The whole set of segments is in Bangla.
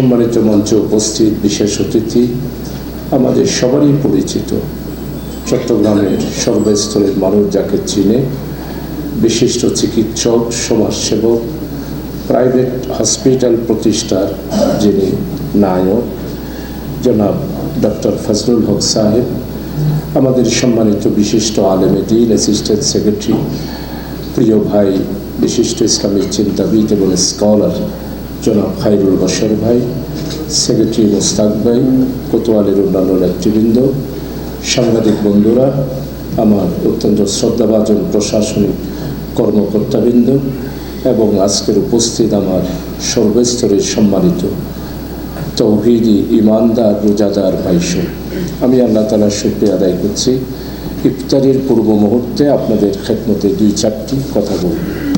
সম্মানিত মঞ্চে উপস্থিত বিশেষ অতিথি, আমাদের সবারই পরিচিত। চট্টগ্রামের সর্বস্তরের মানুষ যাকে চিনে, বিশিষ্ট চিকিৎসক, সমাজসেবক, প্রাইভেট হসপিটাল প্রতিষ্ঠার যিনি নায়ক, জনাব ডক্টর ফজলুল হক সাহেব, আমাদের সম্মানিত বিশিষ্ট আলেমে দিন অ্যাসিস্ট্যান্ট সেক্রেটারি, প্রিয় ভাই, বিশিষ্ট ইসলামিক চিন্তাবিদ এবং স্কলার জনাব খাইরুল বসর ভাই, সেক্রেটারি মোস্তাক ভাই, কোতোয়ালের অন্যান্য নেতৃবৃন্দ, সাংবাদিক বন্ধুরা, আমার অত্যন্ত শ্রদ্ধাভাজন প্রশাসনিক কর্মকর্তাবৃন্দ এবং আজকের উপস্থিত আমার সর্বস্তরের সম্মানিত তৌহিদি ইমানদার রোজাদার ভাইস আমি আল্লাহ তালার শুক্রিয়া আদায় করছি। ইফতারির পূর্ব মুহূর্তে আপনাদের খেদমতে দুই চারটি কথা বলব।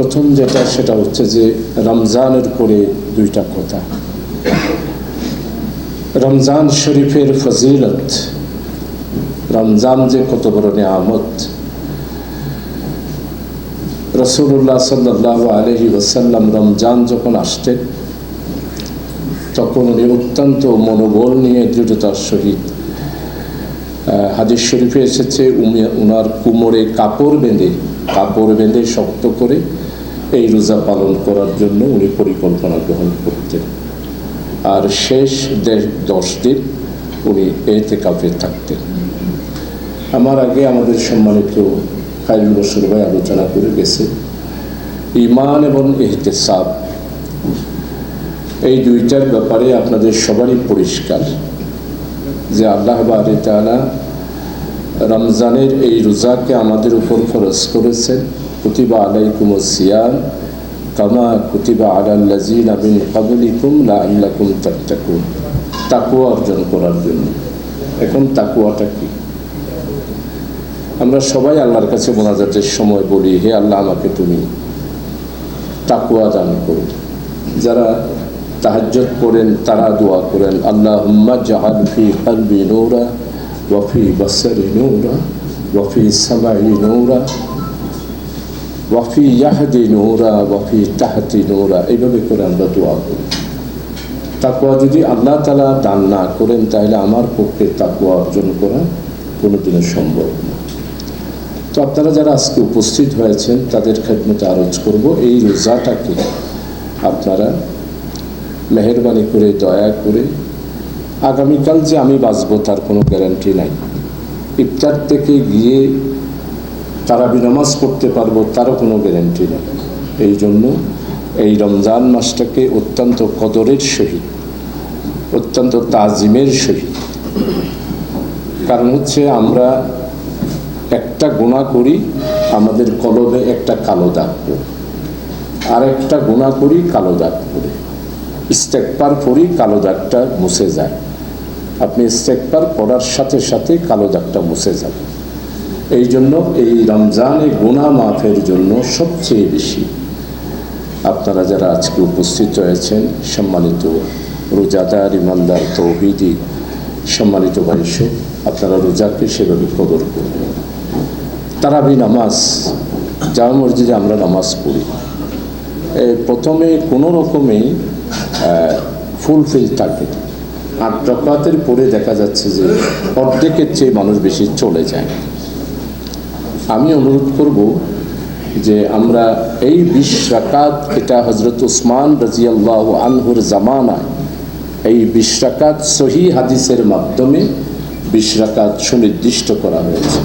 প্রথম যেটা, সেটা হচ্ছে যে রমজানের পরে দুইটা কথা। রমজান শরীফের ফজিলত, রমজান যে কত বড় নিয়ামত। রসুল্লাহ সাল্লাহ আলহি ওসাল্লাম রমজান যখন আসতেন, তখন উনি অত্যন্ত মনোবল নিয়ে দৃঢ়তার সহিত হাদিস শরীফে এসেছে উনার কুমোরে কাপড় বেঁধে কাপড় বেঁধে শক্ত করে এই রোজা পালন করার জন্য উনি পরিকল্পনা গ্রহণ করতেন আর শেষ দেশ দশ দিন উনি এতে কাপে থাকতেন। আমার আগে আমাদের সম্মানিত খাইরুল বসুর ভাই আলোচনা করে গেছে। ইমান এবং এহতেসাব এই দুইটার ব্যাপারে আপনাদের সবারই পরিষ্কার যে আল্লাহ বাড়ি তালা রমজানের এই রোজাকে আমাদের উপর খরচ করেছেন। কুতিবা আলাইকুম সিয়াম কামা কুতিবা আলাল্লাজিন আবিন কাবলিকুম লা আল্লাকুম তাত্তাকুন তাকুয়া অর্জন করার জন্য। এখন তাকুয়াটা কি? আমরা সবাই আল্লাহর কাছে মোনাজাতের সময় বলি, হে আল্লাহ, আমাকে তুমি তাকুয়া দান করো। যারা তাহাজ্জত করেন, তারা দোয়া করেন আল্লাহ জাহাল ফি কলবি নৌরা ওয়ফি বসরি নৌরা ওয়ফি সামাই নৌরা ওয়ফি ইয়াহদি নৌরা ওয়ফি তাহাতি নৌরা এইভাবে করে আমরা দোয়া করি। তাকুয়া যদি আল্লাহ তালা দান না করেন, তাহলে আমার পক্ষে তাকুয়া অর্জন করা কোনোদিনও সম্ভব না। তো আপনারা যারা আজকে উপস্থিত হয়েছেন, তাদের খেদমতে আরজ করব। এই রোজাটাকে আপনারা মেহরবানি করে, দয়া করে আগামীকাল যে আমি বাঁচবো, তার কোনো গ্যারান্টি নাই। ইফতার থেকে গিয়ে তারা বিনামাজ করতে পারব, তারও কোনো গ্যারান্টি নেই। এই জন্য এই রমজান মাসটাকে অত্যন্ত কদরের সহিত, অত্যন্ত তাজিমের সহিত। কারণ হচ্ছে আমরা একটা গুণা করি, আমাদের কলবে একটা কালো দাগ পড়ে। আর একটা গুণা করি কালো দাগ পড়ে। ইস্তেকবার পরই কালো দাগটা মুছে যায়। আপনি ইস্তেকবার পড়ার সাথে সাথে কালো দাগটা মুছে যাবে। এই জন্য এই রমজানে গুণা মাফের জন্য সবচেয়ে বেশি আপনারা যারা আজকে উপস্থিত হয়েছেন সম্মানিত রোজাদার, ইমানদার, তৌহিদি, সম্মানিত বয়স আপনারা রোজাকে সেভাবে কদর করবেন তারাবি নামাজ জামা মসজিদে আমরা নামাজ পড়ি। প্রথমে কোনো রকমেই ফুলফিল থাকে। আট রকাতের পরে দেখা যাচ্ছে যে অর্ধেকের চেয়ে মানুষ বেশি চলে যায়। আমি অনুরোধ করব যে আমরা এই বিশ রাকাত, এটা হজরত উসমান রাজিয়াল্লাহ আনহুর জামানায় এই বিশ রাকাত সহি হাদিসের মাধ্যমে বিশ রাকাত সুনির্দিষ্ট করা হয়েছে।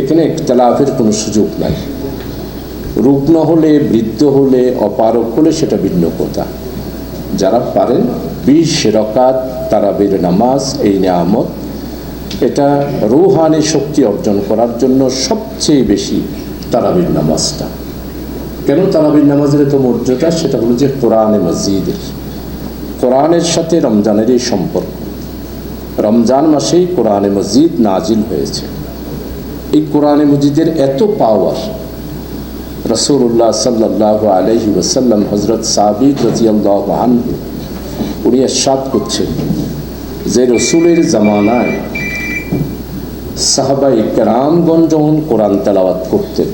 এখানে একতলাফের কোনো সুযোগ নাই। রুগ্ন হলে, বৃদ্ধ হলে অপারক হলে সেটা ভিন্ন কথা। যারা পারেন, বিশ রকাত তারাবির নামাজ, এই নিয়ামত এটা রুহানি শক্তি অর্জন করার জন্য সবচেয়ে বেশি তারাবির নামাজটা। কেন তারাবির নামাজের এত মর্যাদা? সেটা হলো যে কোরআনে মসজিদের কোরআনের সাথে রমজানের এই সম্পর্ক। রমজান মাসেই কোরআনে মসজিদ নাজিল হয়েছে। এই কোরআনে মসজিদের এত পাওয়ার রসুল্লাহ সাল্লাহ আলহি ওসাল্লাম হজরত সাবিদ রাজিয়াল্লাহ আনহু, উনি এরশাদ করছেন যে রসুলের জামানায় সাহাবাই কেরামগঞ্জ যখন কোরআন তেলাওয়াত করতেন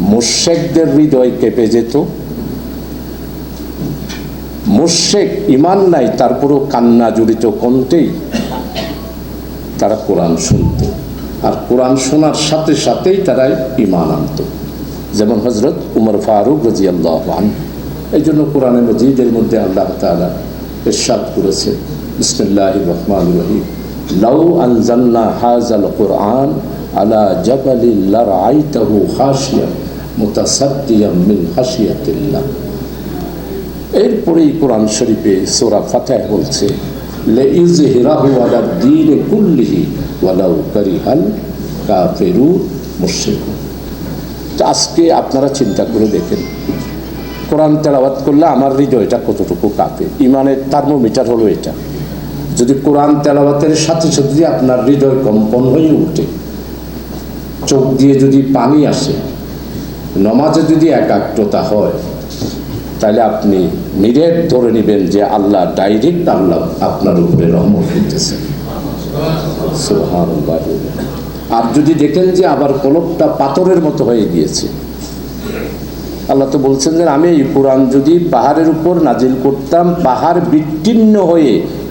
মোর্শেকদের হৃদয় কেঁপে যেত। মোর্শেক ইমান নাই, তারপরও কান্না জড়িত কণ্ঠেই তারা কোরআন শুনত। আর কোরআন শোনার সাথে সাথেই তারা ইমান আনত। যেমন হজরত উমর ফারুক রাজি এই জন্য কোরআনে মজিদের মধ্যে আল্লাহ তালা ইরশাদ করেছে বিসমুল্লাহ রহমান রহিম। লাউ কোরআন আলা জাবালিল লারাইতাহু খাশিয়া মুতাসাদ্দিয়াম মিন খাশিয়াতিল্লাহ। এরপরেই কোরআন শরীফে সোরা ফাতাহ বলছে আলা কুল্লিহি ওয়ালাউ কাফেরু মুশরিকু আজকে আপনারা চিন্তা করে দেখেন, কোরআন তেলাওয়াত করলে আমার হৃদয়টা কতটুকু কাঁপে? ইমানের থার্মোমিটার হলো এটা। যদি কোরআন তেলাওয়াতের সাথে সাথে যদি আপনার হৃদয় কম্পন হয়ে উঠে চোখ দিয়ে যদি পানি আসে, নমাজে যদি একাগ্রতা হয়, তাহলে আপনি নিরেট ধরে নেবেন যে আল্লাহ ডাইরেক্ট আল্লাহ আপনার উপরে রহমত করতেছেন আর যদি দেখেন যে আবার কলকটা পাথরের মতো হয়ে গিয়েছে, আল্লাহ তো বলছেন যে আমি এই কোরআন যদি পাহাড়ের উপর নাজিল করতাম, পাহাড় বিচ্ছিন্ন হয়ে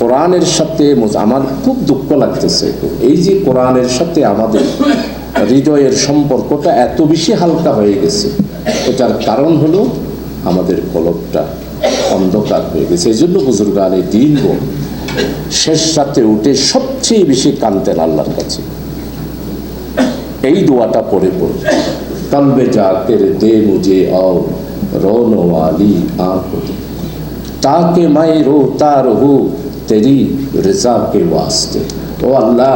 কোরআনের সাথে আমার খুব দুঃখ লাগতেছে। এই যে কোরআনের সাথে আমাদের হৃদয়ের সম্পর্কটা এত বেশি হালকা হয়ে গেছে এটার কারণ হলো আমাদের কলবটা অন্ধকার হয়ে গেছে। এই জন্য বুজুর্গ আলী দিন শেষ রাতে উঠে সবচেয়ে বেশি কানতেন আল্লাহর কাছে। এই দোয়াটা পরে পড়ে, কালবে যা তেরে দে মুজে আও, রনওয়ালি আ তাকে মাই রো তার হু তেরি রেজা কে ওয়াস্তে। ও আল্লাহ,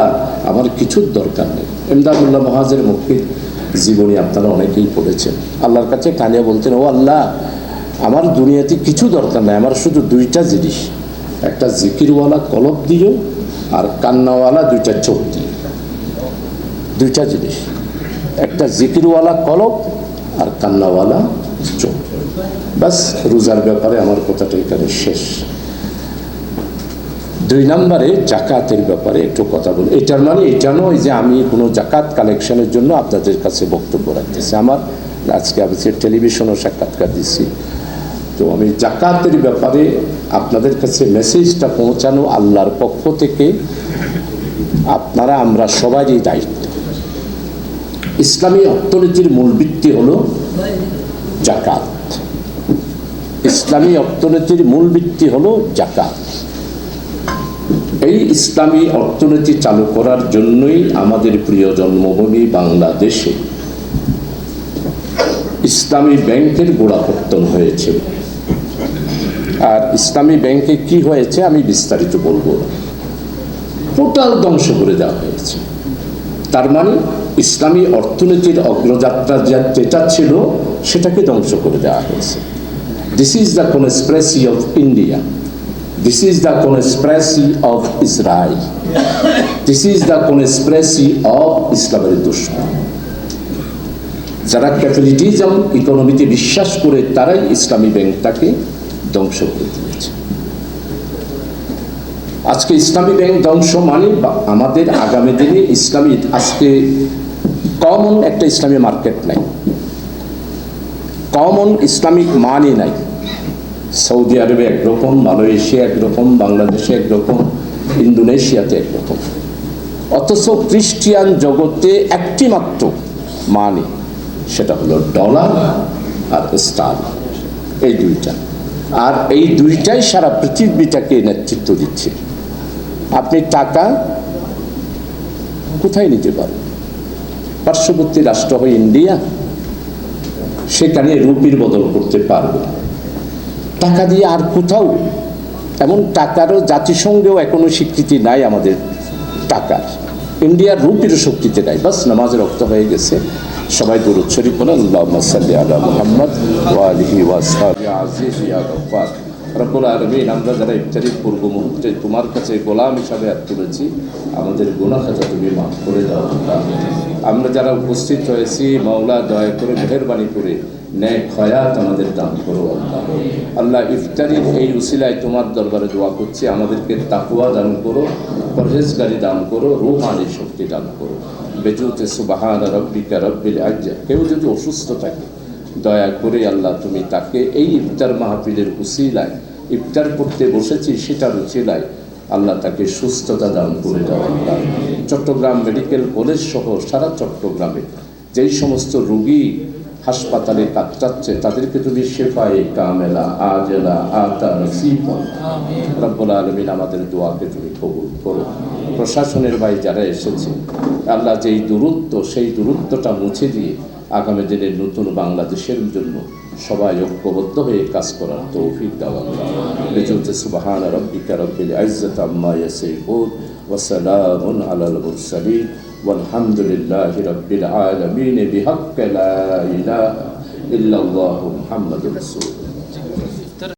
আমার কিছুর দরকার নেই। এমদাদুল্লাহ মহাজের মুক্তির জীবনী আপনারা অনেকেই পড়েছেন। আল্লাহর কাছে কানিয়া বলতেন, ও আল্লাহ, আমার দুনিয়াতে কিছু দরকার নাই, আমার শুধু দুইটা জিনিস। একটা জিকিরওয়ালা কলব দিও আর কান্নাওয়ালা দুইটা চোখ দিও দুইটা জিনিস। একটা জিকিরওয়ালা কলব আর কান্নাওয়ালা চোখ বাস রোজার ব্যাপারে আমার কথাটা এখানে শেষ। দুই নম্বরে জাকাতের ব্যাপারে একটু কথা বলি। এটার মানে এটা নয় যে আমি কোনো জাকাত কালেকশনের জন্য আপনাদের কাছে বক্তব্য রাখতেছি। আমার আজকে আমি টেলিভিশনও সাক্ষাৎকার দিচ্ছি তো আমি জাকাতের ব্যাপারে আপনাদের কাছে মেসেজটা পৌঁছানো আল্লাহর পক্ষ থেকে। আপনারা, আমরা সবারই দায়িত্ব। ইসলামী অর্থনীতির মূল ভিত্তি হলো জাকাত। ইসলামী অর্থনীতির মূল ভিত্তি হলো জাকাত। এই ইসলামী অর্থনীতি চালু করার জন্যই আমাদের প্রিয় জন্মভূমি বাংলাদেশে ইসলামী ব্যাংকের গোড়াপত্তন হয়েছে। আর ইসলামী ব্যাংকে কি হয়েছে আমি বিস্তারিত বলব টোটাল ধ্বংস করে দেওয়া হয়েছে। তার মানে ইসলামী অর্থনীতির অগ্রযাত্রা যা- যেটা ছিল সেটাকে ধ্বংস করে দেওয়া হয়েছে। This is the conspiracy of India this is the conspiracy of Israel this is the conspiracy of ইসলামের দুশ্মন যারা ক্যাপিটালিজম ইকোনমিতে বিশ্বাস করে, তারাই ইসলামী ব্যাংকটাকে ধ্বংস করে দিয়েছে। আজকে ইসলামী ব্যাংক ধ্বংস মানে আমাদের আগামী দিনে ইসলামী, আজকে কমন একটা ইসলামী মার্কেট নাই। কমন ইসলামিক মানই নাই। সৌদি আরবে একরকম মালয়েশিয়া একরকম বাংলাদেশে একরকম ইন্দোনেশিয়াতে একরকম অথচ খ্রিস্টিয়ান জগতে একটি মাত্র মানি, সেটা হলো ডলার আর স্টার। এই দুইটা। আর এই দুইটাই সারা পৃথিবীটাকে নেতৃত্ব দিচ্ছে। আপনি টাকা কোথায় নিতে পারেন? পার্শ্ববর্তী রাষ্ট্র হয় ইন্ডিয়া, সেখানে রুপির বদল করতে পারবে টাকা দিয়ে আর কোথাও এমন টাকারও জাতিসংঘেও এখনও স্বীকৃতি নাই আমাদের টাকার। ইন্ডিয়ার রুপিরও শক্তিতে নাই। বাস, নামাজের রক্ত হয়ে গেছে। সবাই দূরত শরীফ বলেন আল্লাহ সাল্লি আলা মুহাম্মদ ওয়া আলিহি ওয়া আসহাবিহি আজিজ ইয়া আমরা যারা ইফতারির পূর্ব মুহূর্তে, তোমার কাছে গোলাম হিসাবে হাত তুলেছি। আমাদের গুণাখাতা তুমি মাফ করে দাও। আমরা যারা উপস্থিত হয়েছি, মাওলা দয়া করে মেহরবানি করে ন্যায় খয়াত আমাদের দান করো, আল্লাহ। আল্লাহ ইফতারির এই উসিলায় তোমার দরবারে দোয়া করছি, আমাদেরকে তাকুয়া দান করো, পরহেজগারি দান করো, রুহানি শক্তি দান করো। বেজুতে সুবাহান রব্বিকা রব্বিল আজ্জা। কেউ যদি অসুস্থ থাকে, দয়া করে আল্লাহ, তুমি তাকে এই ইফতার মাহফিলের উসিলায়, ইফতার করতে বসেছি সেটার উসিলায়, আল্লাহ তাকে সুস্থতা দান করে দাও, আল্লাহ। চট্টগ্রাম মেডিকেল কলেজ সহ সারা চট্টগ্রামে যেই সমস্ত রোগী হাসপাতালে কাটাচ্ছে তাদেরকে তুমি শেফায়ে কামেলা আজেলা আতা নসিব রব্বুল আলমিন আমাদের দোয়াকে তুমি কবুল করো। প্রশাসনের ভাই যারা এসেছে আল্লাহ যেই দূরত্ব সেই দূরত্বটা মুছে দিয়ে আগামী দিনে নতুন বাংলাদেশের জন্য সবাই ঐক্যবদ্ধ হয়ে কাজ করার তৌফিক দেওয়া সুবাহান রব্বিকা রব্বিল ইজ্জত আম্মা ইয়াসিফুন ওয়া সালামুন আলাল মুরসালিন। والحمد لله رب العالمين بحق لا إله إلا الله محمد رسول